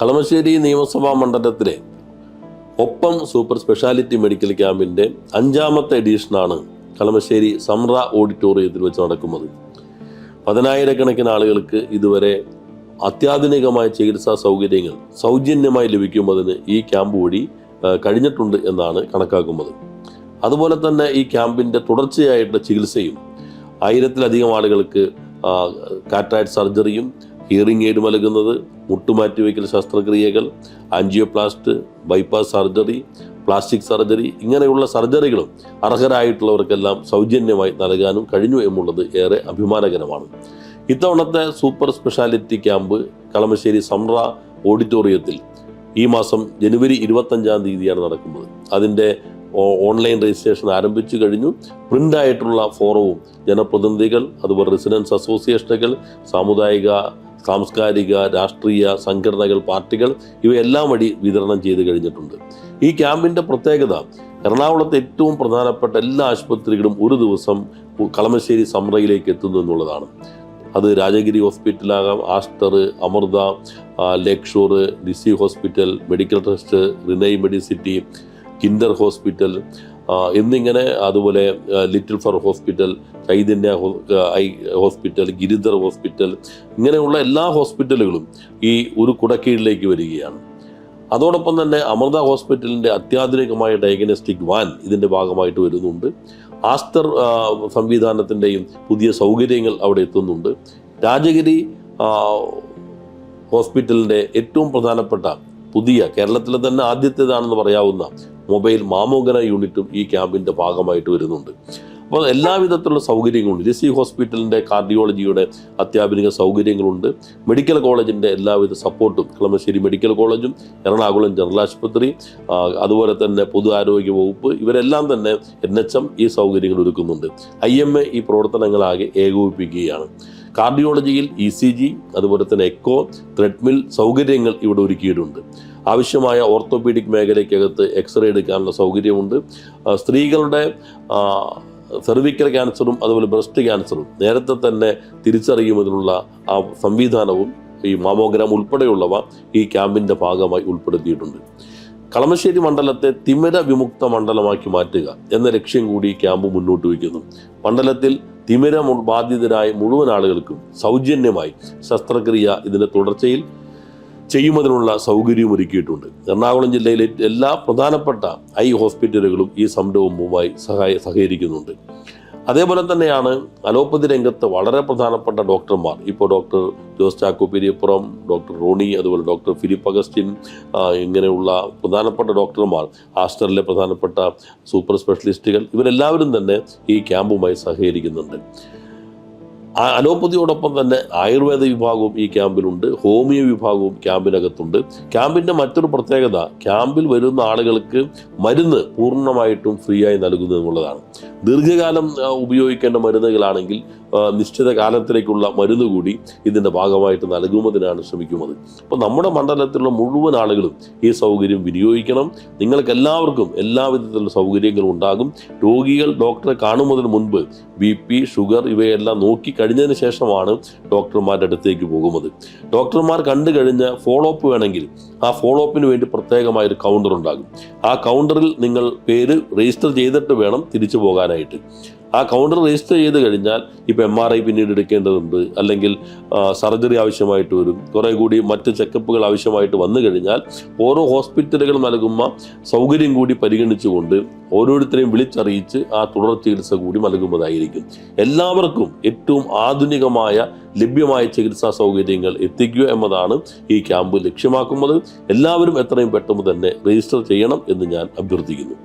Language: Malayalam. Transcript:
കളമശ്ശേരി നിയമസഭാ മണ്ഡലത്തിലെ ഒപ്പം സൂപ്പർ സ്പെഷ്യാലിറ്റി മെഡിക്കൽ ക്യാമ്പിന്റെ അഞ്ചാമത്തെ എഡീഷനാണ് കളമശ്ശേരി സംറ ഓഡിറ്റോറിയത്തിൽ വെച്ച് നടക്കുന്നത്. പതിനായിരക്കണക്കിന് ആളുകൾക്ക് ഇതുവരെ അത്യാധുനികമായ ചികിത്സാ സൗകര്യങ്ങൾ സൗജന്യമായി ലഭിക്കുന്നതിന് ഈ ക്യാമ്പ് വഴി കഴിഞ്ഞിട്ടുണ്ട് എന്നാണ് കണക്കാക്കുന്നത്. അതുപോലെ തന്നെ ഈ ക്യാമ്പിന്റെ തുടർച്ചയായിട്ടുള്ള ചികിത്സയും ആയിരത്തിലധികം ആളുകൾക്ക് കാറ്റാറ്റ് സർജറിയും ഹിയറിംഗ് എയ്ഡ് നൽകുന്നത് മുട്ടുമാറ്റിവെക്കൽ ശസ്ത്രക്രിയകൾ angioplasty bypass surgery plastic surgery ഇങ്ങനെയുള്ള സർജറികളും അർഹരായിട്ടുള്ളവർക്കെല്ലാം സൗജന്യമായി നൽകാനും കഴിഞ്ഞു എന്നുള്ളത് ഏറെ അഭിമാനകരമാണ്. ഇത്തവണത്തെ super speciality camp Kalamassery Samra ഓഡിറ്റോറിയത്തിൽ ഈ മാസം ജനുവരി ഇരുപത്തഞ്ചാം തീയതിയാണ് നടക്കുന്നത്. അതിന്റെ ഓൺലൈൻ രജിസ്ട്രേഷൻ ആരംഭിച്ചു കഴിഞ്ഞു. പ്രിന്റായിട്ടുള്ള ഫോറവും ജനപ്രതിനിധികൾ അതുപോലെ റെസിഡൻസ് അസോസിയേഷനുകൾ സാമുദായിക സാംസ്കാരിക രാഷ്ട്രീയ സംഘടനകൾ പാർട്ടികൾ ഇവയെല്ലാം വഴി വിതരണം ചെയ്ത് കഴിഞ്ഞിട്ടുണ്ട്. ഈ ക്യാമ്പിന്റെ പ്രത്യേകത എറണാകുളത്തെ ഏറ്റവും പ്രധാനപ്പെട്ട എല്ലാ ആശുപത്രികളും ഒരു ദിവസം കളമശ്ശേരി സമറയിലേക്ക് എത്തുന്നു എന്നുള്ളതാണ്. അത് Rajagiri ഹോസ്പിറ്റലാകാം Aster Amrita lakeshore DC hospital medical trust Renai medicity kinder hospital എന്നിങ്ങനെ അതുപോലെ little flower hospital Chaitanya eye hospital Giridhar hospital ഇങ്ങനെയുള്ള എല്ലാ ഹോസ്പിറ്റലുകളും ഈ ഒരു കുടക്കീഴിലേക്ക് വരികയാണ്. അതോടൊപ്പം തന്നെ അമൃത ഹോസ്പിറ്റലിന്റെ അത്യാധുനികമായ ഡയഗ്നോസ്റ്റിക് വാൻ ഇതിന്റെ ഭാഗമായിട്ട് വരുന്നുണ്ട്. ആസ്റ്റർ സംവിധാനത്തിന്റെയും പുതിയ സൗകര്യങ്ങൾ അവിടെ എത്തുന്നുണ്ട്. രാജഗിരി ഹോസ്പിറ്റലിന്റെ ഏറ്റവും പ്രധാനപ്പെട്ട പുതിയ കേരളത്തിലെ തന്നെ ആദ്യത്തേതാണെന്ന് പറയാവുന്ന മൊബൈൽ മാമോഗന യൂണിറ്റും ഈ ക്യാമ്പിന്റെ ഭാഗമായിട്ട് വരുന്നുണ്ട്. അപ്പോൾ എല്ലാവിധത്തിലുള്ള സൗകര്യങ്ങളുണ്ട്. സി ഹോസ്പിറ്റലിന്റെ കാർഡിയോളജിയുടെ അത്യാധുനിക സൗകര്യങ്ങളുണ്ട്. മെഡിക്കൽ കോളേജിന്റെ എല്ലാവിധ സപ്പോർട്ടും കളമശ്ശേരി മെഡിക്കൽ കോളേജും എറണാകുളം ജനറൽ ആശുപത്രി അതുപോലെ തന്നെ പൊതു ആരോഗ്യ വകുപ്പ് ഇവരെല്ലാം തന്നെ എൻ എച്ച് എം ഈ സൗകര്യങ്ങൾ ഒരുക്കുന്നുണ്ട്. ഐ എം എ ഈ പ്രവർത്തനങ്ങളാകെ ഏകോപിപ്പിക്കുകയാണ്. കാർഡിയോളജിയിൽ ഇ സി ജി അതുപോലെ തന്നെ എക്കോ ത്രെഡ്മിൽ സൗകര്യങ്ങൾ ഇവിടെ ഒരുക്കിയിട്ടുണ്ട്. ആവശ്യമായ ഓർത്തോപീഡിക് മേഖലയ്ക്കകത്ത് എക്സ്റേ എടുക്കാനുള്ള സൗകര്യമുണ്ട്. സ്ത്രീകളുടെ സെർവിക്കൽ ക്യാൻസറും അതുപോലെ ബ്രസ്റ്റ് ക്യാൻസറും നേരത്തെ തന്നെ തിരിച്ചറിയുന്നതിനുള്ള ആ സംവിധാനവും ഈ മാമോഗ്രാം ഉൾപ്പെടെയുള്ളവ ഈ ക്യാമ്പിന്റെ ഭാഗമായി ഉൾപ്പെടുത്തിയിട്ടുണ്ട്. കളമശ്ശേരി മണ്ഡലത്തെ തിമിര വിമുക്ത മണ്ഡലമാക്കി മാറ്റുക എന്ന ലക്ഷ്യം കൂടി ഈ ക്യാമ്പ് മുന്നോട്ട് വയ്ക്കുന്നു. മണ്ഡലത്തിൽ തിമിര ബാധിതരായ മുഴുവൻ ആളുകൾക്കും സൗജന്യമായി ശസ്ത്രക്രിയ ഇതിന്റെ തുടർച്ചയിൽ ചെയ്യുന്നതിനുള്ള സൗകര്യവും ഒരുക്കിയിട്ടുണ്ട്. എറണാകുളം ജില്ലയിലെ എല്ലാ പ്രധാനപ്പെട്ട ഐ ഹോസ്പിറ്റലുകളും ഈ സംരംഭവുമായി സഹായ സഹകരിക്കുന്നുണ്ട്. അതേപോലെ തന്നെയാണ് അലോപ്പതി രംഗത്ത് വളരെ പ്രധാനപ്പെട്ട ഡോക്ടർമാർ. ഇപ്പോൾ ഡോക്ടർ ജോസ് ചാക്കോ ഡോക്ടർ റോണി അതുപോലെ ഡോക്ടർ ഫിലിപ്പ് അഗസ്റ്റിൻ ഇങ്ങനെയുള്ള പ്രധാനപ്പെട്ട ഡോക്ടർമാർ ആസ്റ്ററിലെ പ്രധാനപ്പെട്ട സൂപ്പർ സ്പെഷ്യലിസ്റ്റുകൾ ഇവരെല്ലാവരും തന്നെ ഈ ക്യാമ്പുമായി സഹകരിക്കുന്നുണ്ട്. അലോപ്പതിയോടൊപ്പം തന്നെ ആയുർവേദ വിഭാഗവും ഈ ക്യാമ്പിലുണ്ട്. ഹോമിയോ വിഭാഗവും ക്യാമ്പിനകത്തുണ്ട്. ക്യാമ്പിന്റെ മറ്റൊരു പ്രത്യേകത ക്യാമ്പിൽ വരുന്ന ആളുകൾക്ക് മരുന്ന് പൂർണമായിട്ടും ഫ്രീ ആയി നൽകുന്നു എന്നുള്ളതാണ്. ദീർഘകാലം ഉപയോഗിക്കേണ്ട മരുന്നുകളാണെങ്കിൽ നിശ്ചിത കാലത്തിലേക്കുള്ള മരുന്ന് കൂടി ഇതിന്റെ ഭാഗമായിട്ട് നൽകുന്നതിനാണ് ശ്രമിക്കുന്നത്. അപ്പോൾ നമ്മുടെ മണ്ഡലത്തിലുള്ള മുഴുവൻ ആളുകളും ഈ സൗകര്യം വിനിയോഗിക്കണം. നിങ്ങൾക്ക് എല്ലാവർക്കും എല്ലാവിധത്തിലുള്ള സൗകര്യങ്ങളും ഉണ്ടാകും. രോഗികൾ ഡോക്ടറെ കാണുന്നതിന് മുൻപ് ബി പി ഷുഗർ ഇവയെല്ലാം നോക്കി കഴിഞ്ഞതിന് ശേഷമാണ് ഡോക്ടർമാരുടെ അടുത്തേക്ക് പോകുന്നത്. ഡോക്ടർമാർ കണ്ടു കഴിഞ്ഞ ഫോളോ അപ്പ് വേണമെങ്കിൽ ആ ഫോളോ അപ്പിന് വേണ്ടി പ്രത്യേകമായ ഒരു കൗണ്ടർ ഉണ്ടാകും. ആ കൗണ്ടറിൽ നിങ്ങൾ പേര് രജിസ്റ്റർ ചെയ്തിട്ട് വേണം തിരിച്ചു പോകാനായിട്ട്. ആ കൗണ്ടർ രജിസ്റ്റർ ചെയ്ത് കഴിഞ്ഞാൽ ഇപ്പോൾ എം ആർ ഐ പിന്നീട് എടുക്കേണ്ടതുണ്ട്. അല്ലെങ്കിൽ സർജറി ആവശ്യമായിട്ട് വരും. കുറേ കൂടി മറ്റ് ചെക്കപ്പുകൾ ആവശ്യമായിട്ട് വന്നു കഴിഞ്ഞാൽ ഓരോ ഹോസ്പിറ്റലുകൾ നൽകുന്ന സൗകര്യം കൂടി പരിഗണിച്ചുകൊണ്ട് ഓരോരുത്തരെയും വിളിച്ചറിയിച്ച് ആ തുടർ ചികിത്സ കൂടി നൽകുന്നതായിരിക്കും. എല്ലാവർക്കും ഏറ്റവും ആധുനികമായ ലഭ്യമായ ചികിത്സാ സൗകര്യങ്ങൾ എത്തിക്കുക എന്നതാണ് ഈ ക്യാമ്പ് ലക്ഷ്യമാക്കുന്നത്. എല്ലാവരും എത്രയും പെട്ടെന്ന് തന്നെ രജിസ്റ്റർ ചെയ്യണം എന്ന് ഞാൻ അഭ്യർത്ഥിക്കുന്നു.